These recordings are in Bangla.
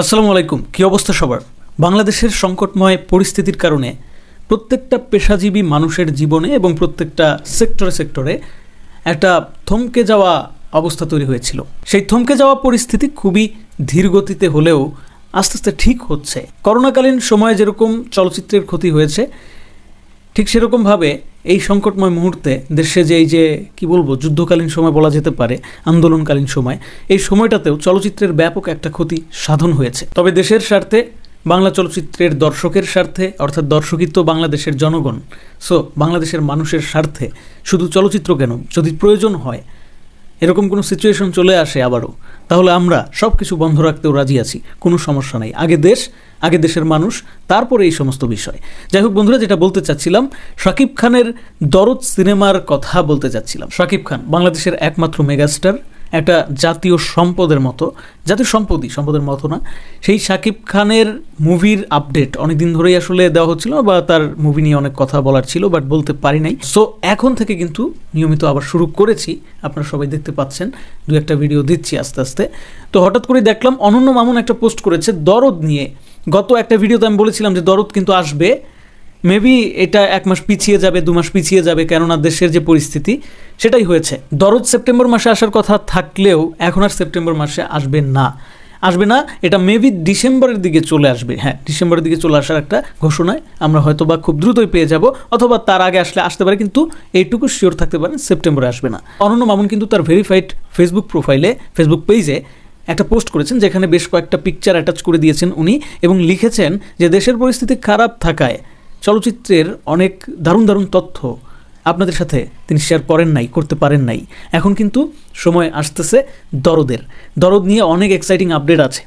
আসসালামু আলাইকুম। কী অবস্থা সবার? বাংলাদেশের সংকটময় পরিস্থিতির কারণে প্রত্যেকটা পেশাজীবী মানুষের জীবনে এবং প্রত্যেকটা সেক্টরে সেক্টরে একটা থমকে যাওয়া অবস্থা তৈরি হয়েছিল। সেই থমকে যাওয়া পরিস্থিতি খুবই ধীরগতিতে হলেও আস্তে আস্তে ঠিক হচ্ছে। করোনাকালীন সময়ে যেরকম চলচ্চিত্রের ক্ষতি হয়েছে ঠিক সেরকমভাবে এই সংকটময় মুহূর্তে দেশে যে এই যে, কি বলব, যুদ্ধকালীন সময় বলা যেতে পারে, আন্দোলনকালীন সময়, এই সময়টাতেও চলচ্চিত্রের ব্যাপক একটা ক্ষতি সাধন হয়েছে। তবে দেশের স্বার্থে, বাংলা চলচ্চিত্রের দর্শকের স্বার্থে, অর্থাৎ দর্শকই তো বাংলাদেশের জনগণ সো বাংলাদেশের মানুষের স্বার্থে শুধু চলচ্চিত্র কেন, যদি প্রয়োজন হয় এরকম কোনো সিচুয়েশন চলে আসে আবারও, তাহলে আমরা সব কিছু বন্ধ রাখতেও রাজি আছি, কোনো সমস্যা নাই। আগে দেশ, আগে দেশের মানুষ, তারপরে এই সমস্ত বিষয়। যাই হোক বন্ধুরা, যেটা বলতে চাচ্ছিলাম, শাকিব খানের দরদ সিনেমার কথা বলতে চাচ্ছিলাম। শাকিব খান বাংলাদেশের একমাত্র মেগাস্টার একটা জাতীয় সম্পদের মতো, জাতীয় সম্পদই, সম্পদের মতো না, সেই শাকিব খানের মুভির আপডেট অনেক দিন ধরেই আসলে দেওয়া হচ্ছিল বা তার মুভি নিয়ে অনেক কথা বলার ছিল, বাট বলতে পারি নাই। সো এখন থেকে কিন্তু নিয়মিত আবার শুরু করেছি। আপনারা সবাই দেখতে পাচ্ছেন, দু একটা ভিডিও দিচ্ছি আস্তে আস্তে। তো হঠাৎ করে দেখলাম অনন্য মামুন একটা পোস্ট করেছে দরদ নিয়ে। গত একটা ভিডিওতে আমি বলেছিলাম যে দরদ কিন্তু আসবে। মেবি এটা এক মাস পিছিয়ে যাবে, দু মাস পিছিয়ে যাবে, কেননা দেশের যে পরিস্থিতি, সেটাই হয়েছে। দরদ সেপ্টেম্বর মাসে আসার কথা থাকলেও এখন আর সেপ্টেম্বর মাসে আসবে না। আসবে না, এটা মেবি ডিসেম্বরের দিকে চলে আসবে। হ্যাঁ ডিসেম্বরের দিকে চলে আসার একটা ঘোষণায় আমরা হয়তো বা খুব দ্রুতই পেয়ে যাব, অথবা তার আগে আসলে আসতে পারে, কিন্তু এইটুকু শিওর থাকতে পারেন সেপ্টেম্বরে আসবে না। অনন্য মামুন কিন্তু তার ভেরিফাইড ফেসবুক প্রোফাইলে ফেসবুক পেজে একটা পোস্ট করেছেন, যেখানে বেশ কয়েকটা পিকচার অ্যাটাচ করে দিয়েছেন উনি, এবং লিখেছেন যে, দেশের পরিস্থিতি খারাপ থাকায় চলচ্চিত্রের অনেক দারুণ দারুণ তথ্য আপনাদের সাথে তিনি শেয়ার করেন নাই, করতে পারেন নাই। এখন কিন্তু সময় আসতেছে দরদের। দরদ নিয়ে অনেক এক্সাইটিং আপডেট আছে।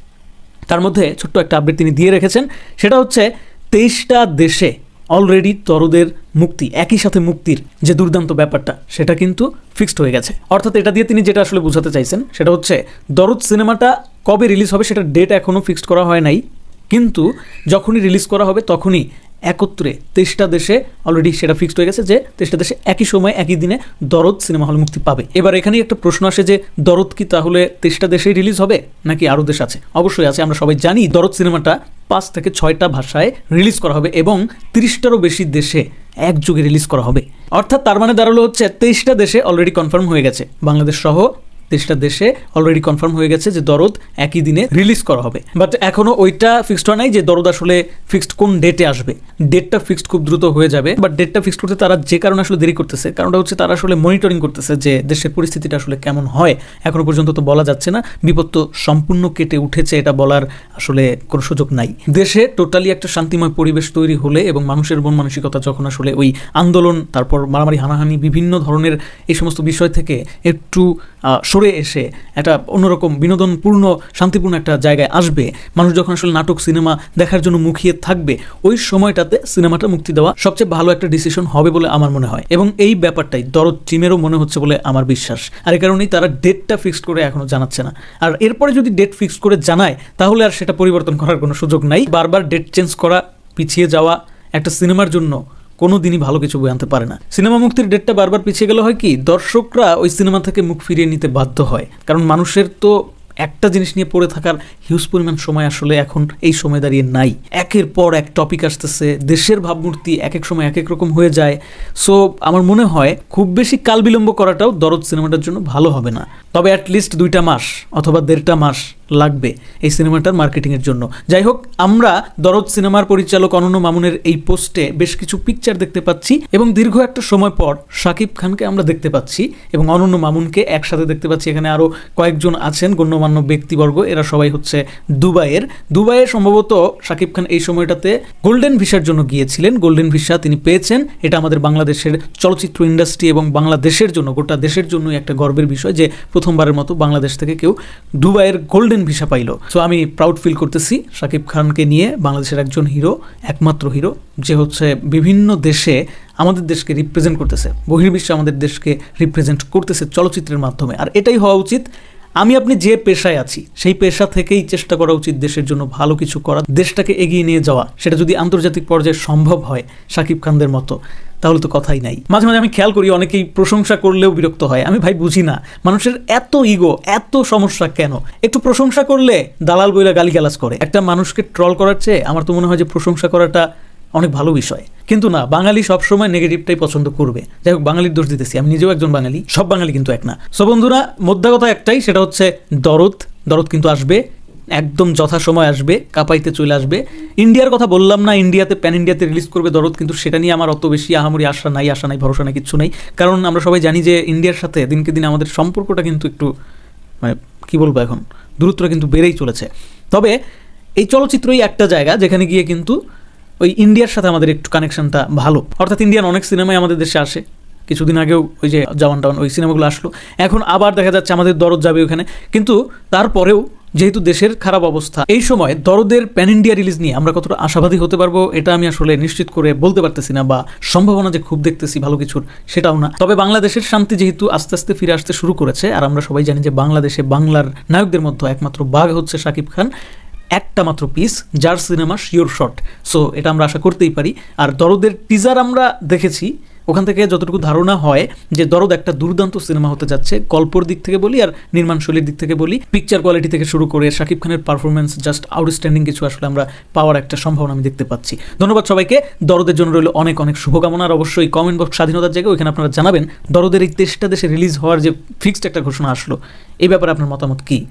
তার মধ্যে ছোট্ট একটা আপডেট তিনি দিয়ে রেখেছেন, সেটা হচ্ছে তেইশটা দেশে অলরেডি দরদের মুক্তি, একই সাথে মুক্তির যে দুর্দান্ত ব্যাপারটা, সেটা কিন্তু ফিক্সড হয়ে গেছে। অর্থাৎ এটা দিয়ে তিনি যেটা আসলে বোঝাতে চাইছেন, সেটা হচ্ছে দরদ সিনেমাটা কবে রিলিজ হবে সেটা ডেট এখনও ফিক্সড করা হয় নাই। কিন্তু যখনই রিলিজ করা হবে, তখনই একত্রে তেইশটা দেশে অলরেডি সেটা ফিক্সড হয়ে গেছে যে তেইশটা দেশে একই সময়, একই দিনে দরদ সিনেমা হল মুক্তি পাবে। এবার এখানেই একটা প্রশ্ন আসে যে, দরদ কি তাহলে তেইশটা দেশেই রিলিজ হবে নাকি আরও দেশ আছে? অবশ্যই আছে, আমরা সবাই জানি দরদ সিনেমাটা পাঁচ থেকে ছয়টা ভাষায় রিলিজ করা হবে এবং তিরিশটারও বেশি দেশে একযোগে রিলিজ করা হবে। অর্থাৎ তার মানে দাঁড়াল হচ্ছে তেইশটা দেশে অলরেডি কনফার্ম হয়ে গেছে। বাংলাদেশ সহ তেইশটা দেশে অলরেডি কনফার্ম হয়ে গেছে যে দরদ একই দিনে রিলিজ করা হবে। বাট এখনও ওইটা ফিক্সড হয় নাই যে দরদ আসলে ফিক্সড কোন ডেটে আসবে। ডেটটা ফিক্সড খুব দ্রুত হয়ে যাবে বাট ডেটটা ফিক্সড করতে তারা যে কারণে আসলে দেরি করতেছে কারণটা হচ্ছে তারা আসলে মনিটরিং করতেছে যে দেশের পরিস্থিতিটা আসলে কেমন হয়। এখনও পর্যন্ত তো বলা যাচ্ছে না বিপদ তো সম্পূর্ণ কেটে উঠেছে এটা বলার আসলে কোনো সুযোগ নাই। দেশে টোটালি একটা শান্তিময় পরিবেশ তৈরি হলে এবং মানুষের মন মানসিকতা যখন আসলে ওই আন্দোলন তারপর মারামারি হানাহানি বিভিন্ন ধরনের এই সমস্ত বিষয় থেকে একটু আহ, সরে এসে একটা অন্যরকম বিনোদনপূর্ণ, শান্তিপূর্ণ একটা জায়গায় আসবে। মানুষ যখন আসলে নাটক, সিনেমা দেখার জন্য মুখিয়ে থাকবে, ওই সময়টাতে সিনেমাটা মুক্তি দেওয়া সবচেয়ে ভালো একটা ডিসিশন হবে বলে আমার মনে হয়। এবং এই ব্যাপারটাই দরদ টিমেরও মনে হচ্ছে বলে আমার বিশ্বাস। আর এই কারণেই তারা ডেটটা ফিক্সড করে এখনও জানাচ্ছে না। আর এরপরে যদি ডেট ফিক্সড করে জানায়, তাহলে আর সেটা পরিবর্তন করার কোনো সুযোগ নাই। বারবার ডেট চেঞ্জ করা, পিছিয়ে যাওয়া একটা সিনেমার জন্য কোনো দিনই ভালো কিছু বই আনতে পারে না। সিনেমা মুক্তির ডেটটা বারবার পিছিয়ে গেলে হয় কি, দর্শকরা ওই সিনেমা থেকে মুখ ফিরিয়ে নিতে বাধ্য হয়। কারণ মানুষের তো একটা জিনিস নিয়ে পড়ে থাকার হিউজ পরিমাণ সময় আসলে এখন এই সময় দাঁড়িয়ে নাই। একের পর এক টপিক আসতেছে, দেশের ভাবমূর্তি এক এক সময় এক এক রকম হয়ে যায়। সো আমার মনে হয় খুব বেশি কাল বিলম্ব করাটাও দরদ সিনেমাটার জন্য ভালো হবে না। তবে অ্যাটলিস্ট দুইটা মাস অথবা দেড়টা মাস লাগবে এই সিনেমাটার মার্কেটিংয়ের জন্য। যাই হোক, আমরা দরদ সিনেমার পরিচালক অনন্য মামুনের এই পোস্টে বেশ কিছু পিকচার দেখতে পাচ্ছি এবং দীর্ঘ একটা সময় পর শাকিব খানকে আমরা দেখতে পাচ্ছি এবং অনন্য মামুনকে একসাথে দেখতে পাচ্ছি। এখানে আরও কয়েকজন আছেন গণ্যমান্য ব্যক্তিবর্গ, এরা সবাই হচ্ছে দুবাইয়ের। দুবাইয়ে সম্ভবত শাকিব খান এই সময়টাতে গোল্ডেন ভিসার জন্য গিয়েছিলেন। গোল্ডেন ভিসা তিনি পেয়েছেন। এটা আমাদের বাংলাদেশের চলচ্চিত্র ইন্ডাস্ট্রি এবং বাংলাদেশের জন্য, গোটা দেশের জন্য একটা গর্বের বিষয় যে প্রথমবারের মতো বাংলাদেশ থেকে কেউ দুবাইয়ের গোল্ডেন ভিসা পাইল। সো আমি প্রাউড ফিল করতেছি শাকিব খানকে নিয়ে বাংলাদেশের একজন হিরো একমাত্র হিরো যে হচ্ছে বিভিন্ন দেশে আমাদের দেশকে রিপ্রেজেন্ট করতেছে, বহির্বিশ্বে আমাদের দেশকে রিপ্রেজেন্ট করতেছে চলচ্চিত্রের মাধ্যমে। আর এটাই হওয়া উচিত আমি আপনি যে পেশায় আছি, সেই পেশা থেকেই চেষ্টা করা উচিত দেশের জন্য ভালো কিছু করা, দেশটাকে এগিয়ে নিয়ে যাওয়া। সেটা যদি আন্তর্জাতিক পর্যায়ে সম্ভব হয় শাকিব খানদের মতো, তাহলে তো কথাই নাই। মাঝে মাঝে আমি খেয়াল করি, অনেকেই প্রশংসা করলেও বিরক্ত হয়। আমি ভাই বুঝি না, মানুষের এত ইগো এত সমস্যা কেন? একটু প্রশংসা করলে দালাল বইলা গালিগালাজ করে। একটা মানুষকে ট্রল করার চেয়ে আমার তো মনে হয় যে প্রশংসা করাটা অনেক ভালো বিষয়। কিন্তু না, বাঙালি সবসময় নেগেটিভটাই পছন্দ করবে। যাই হোক, বাঙালির দোষ দিতেছি, আমি নিজেও একজন বাঙালি, সব বাঙালি কিন্তু এক না। সো বন্ধুরা মোদ্দা একটাই, সেটা হচ্ছে দরদ। দরদ কিন্তু আসবে, একদম যথাসময় আসবে, কাপাইতে চলে আসবে। ইন্ডিয়ার কথা বললাম না, ইন্ডিয়াতে, প্যান ইন্ডিয়াতে রিলিজ করবে দরদ, কিন্তু সেটা নিয়ে আমার অত বেশি আহামরি আশা নাই আশা নাই, ভরসা নাই, কিচ্ছু নেই। কারণ আমরা সবাই জানি যে ইন্ডিয়ার সাথে দিনকে দিন আমাদের সম্পর্কটা কিন্তু একটু মানে কি বলব এখন, দূরত্বটা কিন্তু বেড়েই চলেছে। তবে এই চলচ্চিত্রই একটা জায়গা, যেখানে গিয়ে কিন্তু ওই ইন্ডিয়ার সাথে আমাদের একটু কানেকশনটা ভালো। অর্থাৎ ইন্ডিয়ান অনেক সিনেমাই আমাদের দেশে আসে। কিছুদিন আগেও ওই যে জওয়ান টাওয়ান ওই সিনেমাগুলো আসলো। এখন আবার দেখা যাচ্ছে আমাদের দরদ যাবে ওখানে। কিন্তু তারপরেও যেহেতু দেশের খারাপ অবস্থা, এই সময় দরদের প্যান ইন্ডিয়া রিলিজ নিয়ে আমরা কতটা আশাবাদী হতে পারব, এটা আমি আসলে নিশ্চিত করে বলতে পারতেছি না বা সম্ভাবনা যে খুব দেখতেছি ভালো কিছুর, সেটাও না। তবে বাংলাদেশের শান্তি যেহেতু আস্তে আস্তে ফিরে আসতে শুরু করেছে, আর আমরা সবাই জানি যে বাংলাদেশে বাংলার নায়কদের মধ্যে একমাত্র বাঘ হচ্ছে শাকিব খান। একটা মাত্র পিস যার সিনেমা শিওর শট সো এটা আমরা আশা করতেই পারি। আর দরদের টিজার আমরা দেখেছি। ওখান থেকে যতটুকু ধারণা হয় যে দরদ একটা দুর্দান্ত সিনেমা হতে যাচ্ছে, গল্পর দিক থেকে বলি আর নির্মাণশৈলীর দিক থেকে বলি। পিকচার কোয়ালিটি থেকে শুরু করে শাকিব খানের পারফরমেন্স জাস্ট আউটস্ট্যান্ডিং কিছু আসলে আমরা পাওয়ার একটা সম্ভাবনা আমি দেখতে পাচ্ছি। ধন্যবাদ সবাইকে। দরদের জন্য রইল অনেক অনেক শুভকামনা আর অবশ্যই কমেন্ট বক্স স্বাধীনতার জায়গায় ওইখানে আপনারা জানাবেন। দরদের এই তেইশটা দেশে রিলিজ হওয়ার যে ফিক্সড একটা ঘোষণা আসলো। এই ব্যাপারে আপনার মতামত কী?